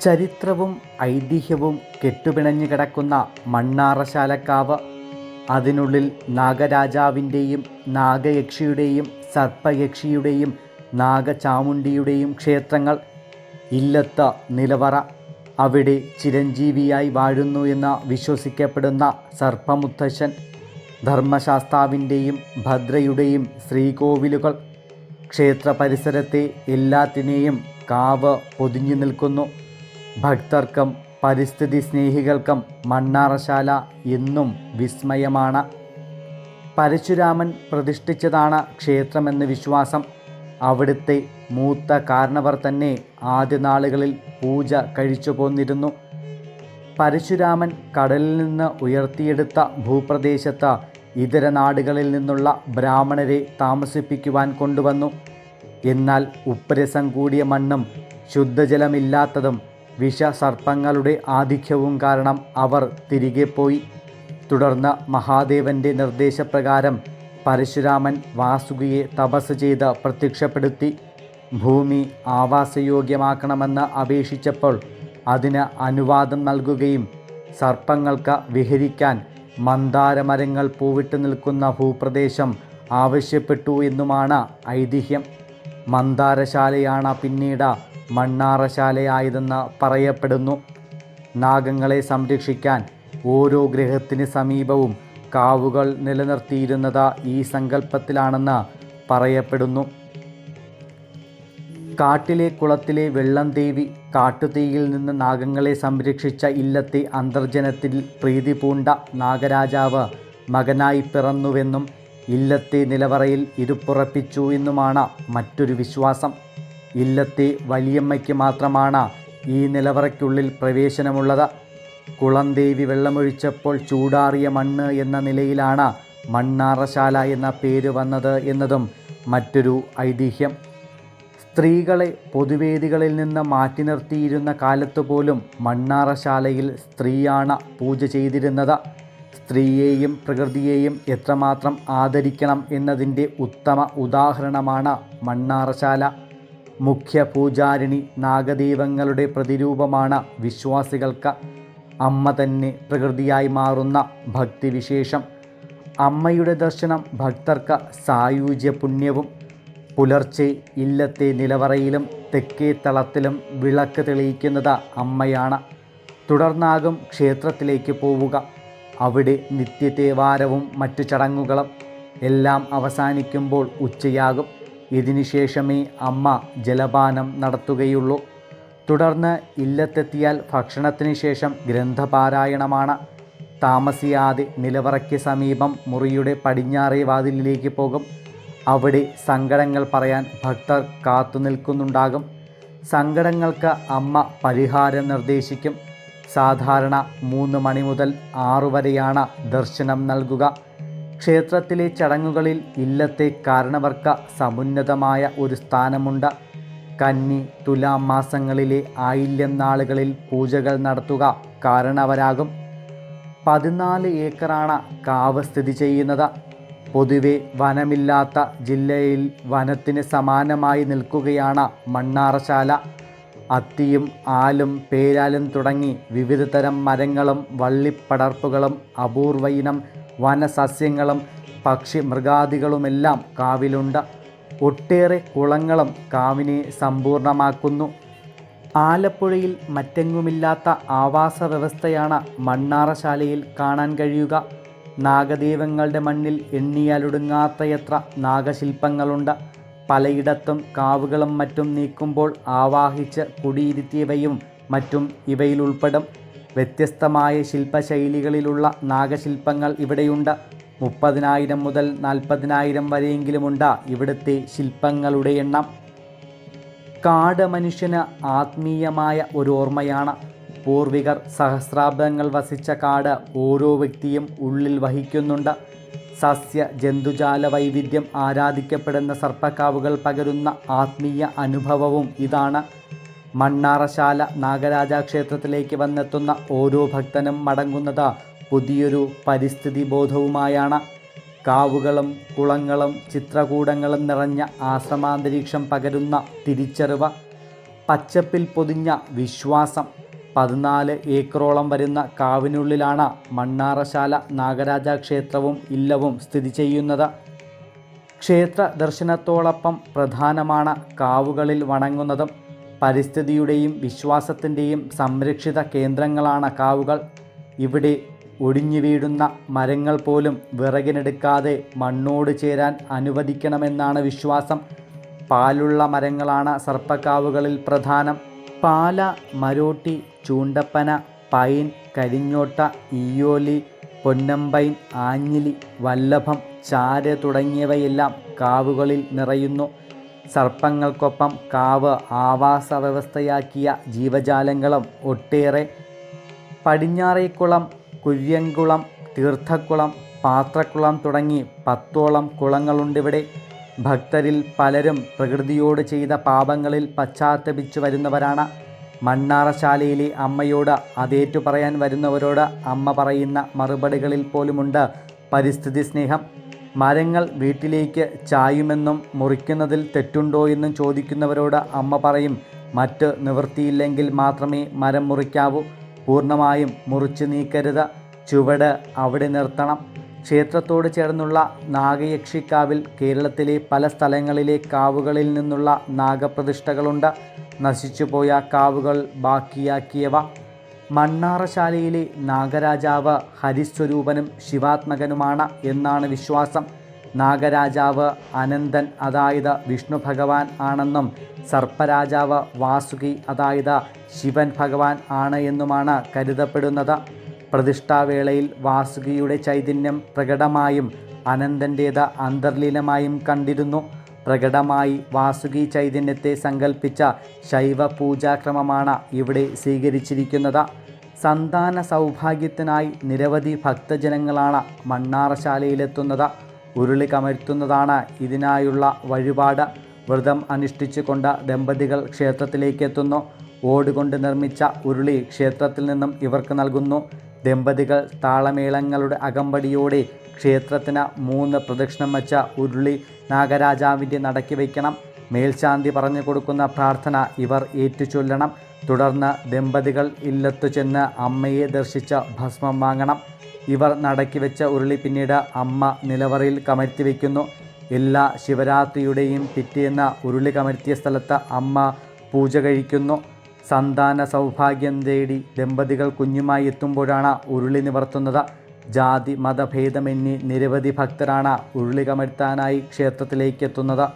ചരിത്രവും ഐതിഹ്യവും കെട്ടുപിണഞ്ഞു കിടക്കുന്ന മണ്ണാറശാലക്കാവ്. അതിനുള്ളിൽ നാഗരാജാവിന്റെയും നാഗയക്ഷിയുടെയും സർപ്പയക്ഷിയുടെയും നാഗചാമുണ്ടിയുടെയും ക്ഷേത്രങ്ങൾ ഇല്ലത്ത നിലവറ. അവിടെ ചിരഞ്ജീവിയായി വാഴുന്നു എന്ന് വിശ്വസിക്കപ്പെടുന്ന സർപ്പമുത്തശ്ശൻ ധർമ്മശാസ്താവിന്റെയും ഭദ്രയുടെയും ശ്രീകോവിലുകൾ. ക്ഷേത്ര പരിസരത്തെ എല്ലാത്തിനെയും കാവ് പൊതിഞ്ഞു നിൽക്കുന്നു. ഭക്തർക്കും പരിസ്ഥിതി സ്നേഹികൾക്കും മണ്ണാറശാല എന്നും വിസ്മയമാണ്. പരശുരാമൻ പ്രതിഷ്ഠിച്ചതാണ് ക്ഷേത്രമെന്ന് വിശ്വാസം. അവിടുത്തെ മൂത്ത കാരണവർ തന്നെ ആദ്യ നാളുകളിൽ പൂജ കഴിച്ചു പോന്നിരുന്നു. പരശുരാമൻ കടലിൽ നിന്ന് ഉയർത്തിയെടുത്ത ഭൂപ്രദേശത്ത് ഇതര നാടുകളിൽ നിന്നുള്ള ബ്രാഹ്മണരെ താമസിപ്പിക്കുവാൻ കൊണ്ടുവന്നു. എന്നാൽ ഉപ്പരസം കൂടിയ മണ്ണും ശുദ്ധജലമില്ലാത്തതും വിഷസർപ്പങ്ങളുടെ ആധിക്യവും കാരണം അവർ തിരികെ പോയി. തുടർന്ന് മഹാദേവന്റെ നിർദ്ദേശപ്രകാരം പരശുരാമൻ വാസുകിയെ തപസ് ചെയ്ത് പ്രത്യക്ഷപ്പെടുത്തി. ഭൂമി ആവാസയോഗ്യമാക്കണമെന്ന് അപേക്ഷിച്ചപ്പോൾ അതിന് അനുവാദം നൽകുകയും സർപ്പങ്ങൾക്ക് വിഹരിക്കാൻ മന്ദാരമരങ്ങൾ പൂവിട്ട് നിൽക്കുന്ന ഭൂപ്രദേശം ആവശ്യപ്പെട്ടു എന്നുമാണ് ഐതിഹ്യം. മന്ദാരശാലയാണ് പിന്നീട് മണ്ണാറശാലയായതെന്ന് പറയപ്പെടുന്നു. നാഗങ്ങളെ സംരക്ഷിക്കാൻ ഓരോ ഗ്രഹത്തിന് സമീപവും കാവുകൾ നിലനിർത്തിയിരുന്നത് ഈ സങ്കല്പത്തിലാണെന്ന് പറയപ്പെടുന്നു. കാട്ടിലെ കുളത്തിലെ വെള്ളം ദേവി കാട്ടുതീയിൽ നിന്ന് നാഗങ്ങളെ സംരക്ഷിച്ച ഇല്ലത്തെ അന്തർജനത്തിൽ പ്രീതി പൂണ്ട നാഗരാജാവ് മകനായി പിറന്നുവെന്നും ഇല്ലത്തെ നിലവറയിൽ ഇരുപ്പുറപ്പിച്ചു എന്നുമാണ് മറ്റൊരു വിശ്വാസം. ഇല്ലത്തെ വലിയമ്മയ്ക്ക് മാത്രമാണ് ഈ നിലവറയ്ക്കുള്ളിൽ പ്രവേശനമുള്ളത്. കുളം ദേവി വെള്ളമൊഴിച്ചപ്പോൾ ചൂടാറിയ മണ്ണ് എന്ന നിലയിലാണ് മണ്ണാറശാല എന്ന പേര് വന്നത് എന്നതും മറ്റൊരു ഐതിഹ്യം. സ്ത്രീകളെ പൊതുവേദികളിൽ നിന്ന് മാറ്റി നിർത്തിയിരുന്ന കാലത്ത് പോലും മണ്ണാറശാലയിൽ സ്ത്രീയാണ് പൂജ ചെയ്തിരുന്നത്. സ്ത്രീയെയും പ്രകൃതിയെയും എത്രമാത്രം ആദരിക്കണം എന്നതിന്റെ ഉത്തമ ഉദാഹരണമാണ് മണ്ണാറശാല. മുഖ്യ പൂജാരിണി നാഗദൈവങ്ങളുടെ പ്രതിരൂപമാണ് വിശ്വാസികൾക്ക് അമ്മ തന്നെ പ്രകൃതിയായി മാറുന്ന ഭക്തിവിശേഷം. അമ്മയുടെ ദർശനം ഭക്തർക്ക് സായുജ്യ പുണ്യവും പുലർച്ചെ ഇല്ലത്തെ നിലവറയിലും തെക്കേ തളത്തിലും വിളക്ക് തെളിയിക്കുന്നത് അമ്മയാണ്. തുടർന്നാകും ക്ഷേത്രത്തിലേക്ക് പോവുക. അവിടെ നിത്യതേവാരവും മറ്റു ചടങ്ങുകളും എല്ലാം അവസാനിക്കുമ്പോൾ ഉച്ചയാകും. ഇതിനുശേഷമേ അമ്മ ജലപാനം നടത്തുകയുള്ളൂ. തുടർന്ന് ഇല്ലത്തെത്തിയാൽ ഭക്ഷണത്തിന് ശേഷം ഗ്രന്ഥപാരായണമാണ്. താമസിയാതെ നിലവറയ്ക്ക് സമീപം മുറിയുടെ പടിഞ്ഞാറേ വാതിലിലേക്ക് പോകും. അവിടെ സങ്കടങ്ങൾ പറയാൻ ഭക്തർ കാത്തു നിൽക്കുന്നുണ്ടാകും. സങ്കടങ്ങൾക്ക് അമ്മ പരിഹാരം നിർദ്ദേശിക്കും. സാധാരണ മൂന്ന് മണി മുതൽ ആറു വരെയാണ് ദർശനം നൽകുക. ക്ഷേത്രത്തിലെ ചടങ്ങുകളിൽ ഇല്ലത്തെ കാരണവർക്ക് സമുന്നതമായ ഒരു സ്ഥാനമുണ്ട്. കന്നി തുലാം മാസങ്ങളിലെ ആയില്യം നാളുകളിൽ പൂജകൾ നടത്തുക കാരണവരാകും. പതിനാല് ഏക്കറാണ് കാവ് സ്ഥിതി ചെയ്യുന്നത്. പൊതുവെ വനമില്ലാത്ത ജില്ലയിൽ വനത്തിന് സമാനമായി നിൽക്കുകയാണ് മണ്ണാറശാല. അത്തിയും ആലും പേരാലും തുടങ്ങി വിവിധതരം മരങ്ങളും വള്ളിപ്പടർപ്പുകളും അപൂർവയിനം വനസസ്യങ്ങളും പക്ഷി മൃഗാദികളുമെല്ലാം കാവിലുണ്ട്. ഒട്ടേറെ കുളങ്ങളും കാവിനെ സമ്പൂർണമാക്കുന്നു. ആലപ്പുഴയിൽ മറ്റെങ്ങുമില്ലാത്ത ആവാസ വ്യവസ്ഥയാണ് മണ്ണാറശാലയിൽ കാണാൻ കഴിയുക. നാഗദൈവങ്ങളുടെ മണ്ണിൽ എണ്ണിയാലൊടുങ്ങാത്തയത്ര നാഗശില്പങ്ങളുണ്ട്. പലയിടത്തും കാവുകളും മറ്റും നീക്കുമ്പോൾ ആവാഹിച്ച് കുടിയിരുത്തിയവയും മറ്റും ഇവയിൽ ഉൾപ്പെടും വ്യത്യസ്തമായ ശില്പശൈലികളിലുള്ള നാഗശില്പങ്ങൾ ഇവിടെയുണ്ട്. മുപ്പതിനായിരം മുതൽ നാൽപ്പതിനായിരം വരെയെങ്കിലുമുണ്ട് ഇവിടുത്തെ ശില്പങ്ങളുടെ എണ്ണം. കാട് മനുഷ്യന് ആത്മീയമായ ഒരു ഓർമ്മയാണ്. പൂർവികർ സഹസ്രാബ്ദങ്ങൾ വസിച്ച കാട് ഓരോ വ്യക്തിയും ഉള്ളിൽ വഹിക്കുന്നുണ്ട്. സസ്യ ജന്തുജാല വൈവിധ്യം ആരാധിക്കപ്പെടുന്ന സർപ്പക്കാവുകൾ പകരുന്ന ആത്മീയ അനുഭവവും ഇതാണ്. മണ്ണാറശാല നാഗരാജ ക്ഷേത്രത്തിലേക്ക് വന്നെത്തുന്ന ഓരോ ഭക്തനും മടങ്ങുന്നത് പുതിയൊരു പരിസ്ഥിതി ബോധവുമായാണ് കാവുകളും കുളങ്ങളും ചിത്രകൂടങ്ങളും നിറഞ്ഞ ആശ്രമാന്തരീക്ഷം പകരുന്ന തിരിച്ചറിവ് പച്ചപ്പിൽ പൊതിഞ്ഞ വിശ്വാസം പതിനാല് ഏക്കറോളം വരുന്ന കാവിനുള്ളിലാണ് മണ്ണാറശാല നാഗരാജ ക്ഷേത്രവും ഇല്ലവും സ്ഥിതി ചെയ്യുന്നത്. ക്ഷേത്ര ദർശനത്തോടൊപ്പം പ്രധാനമാണ് കാവുകളിൽ വണങ്ങുന്നതും പരിസ്ഥിതിയുടെയും വിശ്വാസത്തിന്റെയും സംരക്ഷിത കേന്ദ്രങ്ങളാണ് കാവുകൾ. ഇവിടെ ഒടിഞ്ഞു വീഴുന്ന മരങ്ങൾ പോലും വിറകിനെടുക്കാതെ മണ്ണോട് ചേരാൻ അനുവദിക്കണമെന്നാണ് വിശ്വാസം. പാലുള്ള മരങ്ങളാണ് സർപ്പക്കാവുകളിൽ പ്രധാനം. പാല മരോട്ടി ചൂണ്ടപ്പന പൈൻ കരിഞ്ഞോട്ട ഈയോലി പൊന്നമ്പൈൻ ആഞ്ഞിലി വല്ലഭം ചാര് തുടങ്ങിയവയെല്ലാം കാവുകളിൽ നിറയുന്നു. സർപ്പങ്ങൾക്കൊപ്പം കാവ് ആവാസ വ്യവസ്ഥയാക്കിയ ജീവജാലങ്ങളും ഒട്ടേറെ. പടിഞ്ഞാറേക്കുളം കുര്യൻകുളം തീർത്ഥക്കുളം പാത്രക്കുളം തുടങ്ങി പത്തോളം കുളങ്ങളുണ്ടിവിടെ. ഭക്തരിൽ പലരും പ്രകൃതിയോട് ചെയ്ത പാപങ്ങളിൽ പശ്ചാത്തപിച്ചു വരുന്നവരാണ്. മണ്ണാറശാലയിലെ അമ്മയോട് അതേറ്റു പറയാൻ വരുന്നവരോട് അമ്മ പറയുന്ന മറുപടികളിൽ പോലുമുണ്ട് പരിസ്ഥിതി സ്നേഹം. മരങ്ങൾ വീട്ടിലേക്ക് ചായുമെന്നും മുറിക്കുന്നതിൽ തെറ്റുണ്ടോ എന്നും ചോദിക്കുന്നവരോട് അമ്മ പറയും മറ്റ് നിവൃത്തിയില്ലെങ്കിൽ മാത്രമേ മരം മുറിക്കാവൂ. പൂർണമായും മുറിച്ച് നീക്കരുത്. ചുവട് അവിടെ നിർത്തണം. ക്ഷേത്രത്തോട് ചേർന്നുള്ള നാഗയക്ഷിക്കാവിൽ കേരളത്തിലെ പല സ്ഥലങ്ങളിലെ കാവുകളിൽ നിന്നുള്ള നാഗപ്രതിഷ്ഠകളുണ്ട്. നശിച്ചുപോയ കാവുകൾ ബാക്കിയാക്കിയവ. മണ്ണാറശാലയിലെ നാഗരാജാവ് ഹരിസ്വരൂപനും ശിവാത്മകനുമാണ് എന്നാണ് വിശ്വാസം. നാഗരാജാവ് അനന്തൻ അതായത് വിഷ്ണു ഭഗവാൻ ആണെന്നും സർപ്പരാജാവ് വാസുകി അതായത് ശിവൻ ഭഗവാൻ ആണ് എന്നുമാണ് കരുതപ്പെടുന്നത്. പ്രതിഷ്ഠാവേളയിൽ വാസുകിയുടെ ചൈതന്യം പ്രകടമായും അനന്തന്റേത് അന്തർലീനമായും കണ്ടിരുന്നു. പ്രകടമായി വാസുകി ചൈതന്യത്തെ സങ്കല്പിച്ച ശൈവ പൂജാക്രമമാണ് ഇവിടെ സ്വീകരിച്ചിരിക്കുന്നത്. സന്താന സൗഭാഗ്യത്തിനായി നിരവധി ഭക്തജനങ്ങളാണ് മണ്ണാറശാലയിലെത്തുന്നത്. ഉരുളി കമഴ്ത്തുന്നതാണ് ഇതിനായുള്ള വഴിപാട്. വ്രതം അനുഷ്ഠിച്ചുകൊണ്ട് ദമ്പതികൾ ക്ഷേത്രത്തിലേക്കെത്തുന്നു. ഓടുകൊണ്ട് നിർമ്മിച്ച ഉരുളി ക്ഷേത്രത്തിൽ നിന്നും ഇവർക്ക് നൽകുന്നു. ദമ്പതികൾ താളമേളങ്ങളുടെ അകമ്പടിയോടെ ക്ഷേത്രത്തിന് മൂന്ന് പ്രദക്ഷിണം വച്ച ഉരുളി നാഗരാജാവിന്റെ നടക്കി വയ്ക്കണം. മേൽശാന്തി പറഞ്ഞു കൊടുക്കുന്ന പ്രാർത്ഥന ഇവർ ഏറ്റുചൊല്ലണം. തുടർന്ന് ദമ്പതികൾ ഇല്ലത്തു ചെന്ന് അമ്മയെ ദർശിച്ച ഭസ്മം വാങ്ങണം. ഇവർ നടക്കി വെച്ച ഉരുളി പിന്നീട് അമ്മ നിലവറയിൽ കമഴ്ത്തി വയ്ക്കുന്നു. എല്ലാ ശിവരാത്രിയുടെയും പിറ്റേന്ന് ഉരുളി കമഴ്ത്തിയ സ്ഥലത്ത് അമ്മ പൂജ കഴിക്കുന്നു. സന്താന സൗഭാഗ്യം തേടി ദമ്പതികൾ കുഞ്ഞുമായി എത്തുമ്പോഴാണ് ഉരുളി നിവർത്തുന്നത്. ജാതി മതഭേദമെന്നി നിരവധി ഭക്തരാണ് ഉരുളികമെടുത്താനായി ക്ഷേത്രത്തിലേക്കെത്തുന്നത്.